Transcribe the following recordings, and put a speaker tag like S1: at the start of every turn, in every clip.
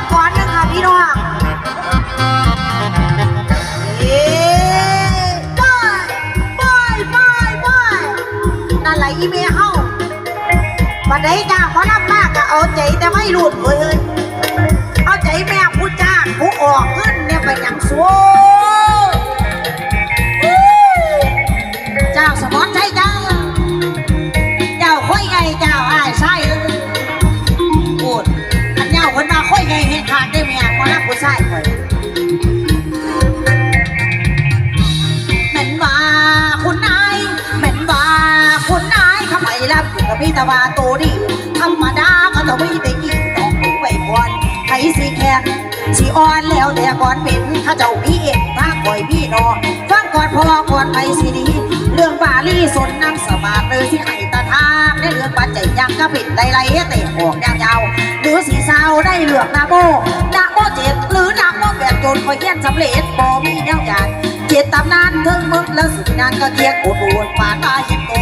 S1: จักก่อนนึงค่ะพี่น้องเอ๊ะบายไปไปายบานั่นแหละอีเมเฮาบันี้จ้าพอรับมากก็เอาใจแต่ไม่หลุดเว้ยเอาใจแม่ผู้จ้างผู้ออกเงินเนี่ยไปยังสู้ะกับพี่ตะวาโตดิธรรมดาก็ต้องมีแต่กินแต่งไปก่อนใครสิแค่สิอ่อนแล้วแต่ก่อนเป็นข้าเจ้าพี่เองถ้าคอยพี่นอฟังก่อนพอก่อนไปสิดี เรื่องบาลีสนน้ำสมาดเลยสิไข่ตาทางในเรื่องปัจจัยยังก็ผิดไรไรเตะออกยาวๆหรือสีเศร้าได้เลือกนาโบนาโบเจ็ดหรือนาโบแบบจนคอยเยียนสำเร็จบ่มีแนวการเจ็ดตำนานเทิงมึกแล้วสุดนานก็เทียงโอดโอนป่าตาเห็นโต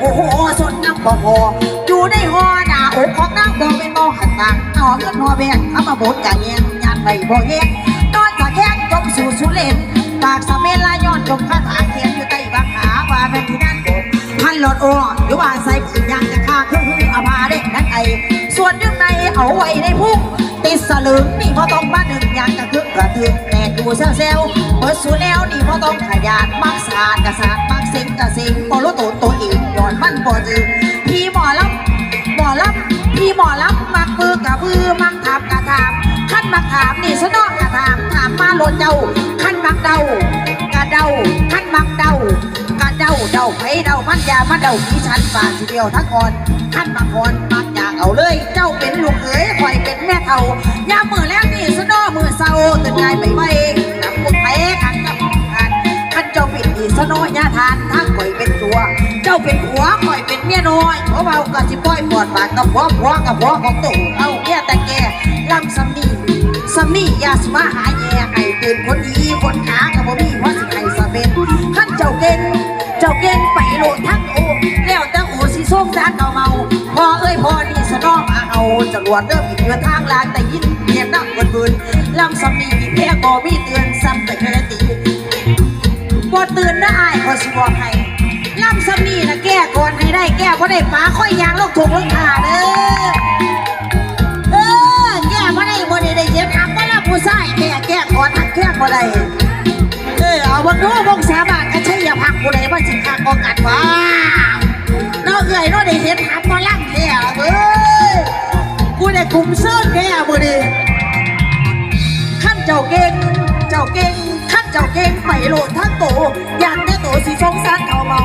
S1: โอ้โหสน บ่พออยู่ในหอหน้าอกของนางบ่เป็นบ่หันต่างนอกกันหอแบงทำมาบดกะเงียงยานไปบ่เงี้ยนอนตะแคงจมสู่สุเลนปากสะเมลายอนจมคาถาเขียนอยู่ใต้บังหาว่าเป็นที่นั่นพันหลอดอ้อหรือว่าใส่ปืนยางจะฆ่าเครื่องพึ่งอาภาเด็กนั่นไอส่วนเรื่องในเอาไว้ในพุ่งติดสลึงนี่พอต้องมาหนึ่งยางกระทึกกระทึกแตกดูเซลเซลเปิดสูแล้วนี่พอต้องขยันมักสารกระสานมักสิงกระสิงพอรู้ตัวตัวเองย้อนมันบ่จือ ปือกระพือมักถามกระถามขั้นมักถามนี่สนองกระถามถามมาโลดเจ้าขั้นมักเดากระเดาขั้นมักเดากระเดาเดาไผเดามันยามาเดาพี่ฉันฝากทีเดียวทั้งก่อนขั้นมักก่อนมักอยากเอาเลย เจ้าเป็นลูกเขยคอยเป็นแม่เฒ่ายามมือแล้วนี่สนอมือเศร้าตื่นกายไปไว้นำบุญไผขันกับขันขันเจ้าเป็นอีสนอยาทานทั้งคอยเป็นตัว เจ้าเป็นผัวคอย มียน้อยเพราะเบาก็สิปล่อยปอดปากกับผัวผัวกับผัวของตู่เอาแก่แต่แกลำสำนีสำนียาสมาหาแย่ให้เป็นคนดีคนขากับบ่มีเพราะสิให้สะเป็นขันเจ้าเก่งเจ้าเก่งไปโลดทั้งโอแล้วแต่โอสิส่งสารเก่าเมาพอเอ้ยพอนี่สนอมาเอาจรวดเริ่มอีกเดือนทางลางแต่ยินเพียงนักบนบืนลำสำนีมีแพ้บ่มีเตือนซ้ำแต่แค่ตีบ่เตื่นนะอายขอสิบอกให้ ล่ำสำนีนะแก้ก่อนให้ได้แก้บ่ได้ป๋าค่อยยางลงถุงลงขาเด้อเออแก้บ่ได้บ่ได้ได้เย็บอักบ่ละผู้ชายแก้แก้ก่อนหักแก้บ่ได้เออเอาบิ่งดูวงสาบานกันใช่อย่าพักผู้ใดว่าสิคักบ่กันว่าเนาะเอ้ยเนาได้เห็นหับบ่ล่ำแท้เอ้ยกูได้คุมเสื้อแก้บ่ดีขั้นเจ้าเก่งเจ้าเก่งขั้นเจ้าเก่งไปโหลดทั้งโตอยากได้โตสีสงสารเขาเมา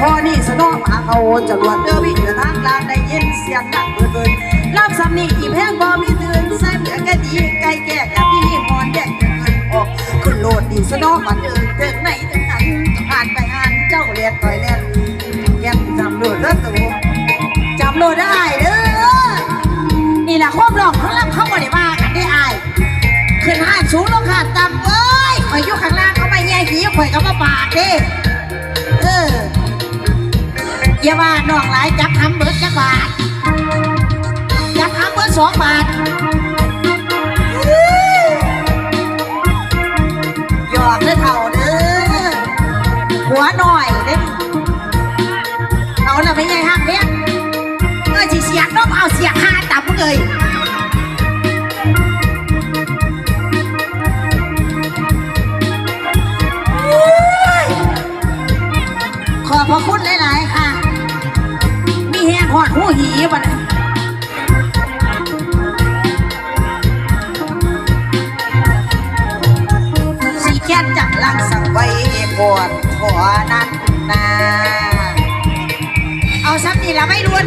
S1: พอเอ้ยพอนี่สนอมาเขาจะรวดเดือวิ่งเดือทางลานได้ยินเสียงดังเบิดเบิดลำสำนีอีแพงบ่มีเตือนใส่เหมือนกะดีไก่แก่กับพี่มอนแดกเงินออกขึ้นโหลดดีสนอมาเดินถึงไหนถึงนั้นผ่านไปอ่านเจ้าเรียนต่อยเล่นแก้มจำโหลดแล้วตัวจำโหลดได้เด้อนี่แหละควบหลอกข้างล่างเขาบ่ได้ว่ากันได้อายขึ้นห้าสูงลงหาดต่ำเอ้ยข่อยอยู่ข้างล่างเขาไปแย่ขี้ข่อยก็มาปาดเด้เออ อย่าว่าน้องหลายจับทำเบิดจักบาทจับทำเบิดสองบาทหยอกเด้อเท่าเด้อหัวหน่อยเด้อเอาละไม่ไงห้ามเลี้ยเมื่อสิเสียงน้องเอาเสียงห้าต่ำเลยขอบพระคุณ ดหูหีบัดนี้สีแค้นจังลังสังไว้ปวดหัวนั้นนาเอาซ้ำนี่ละไม่รวน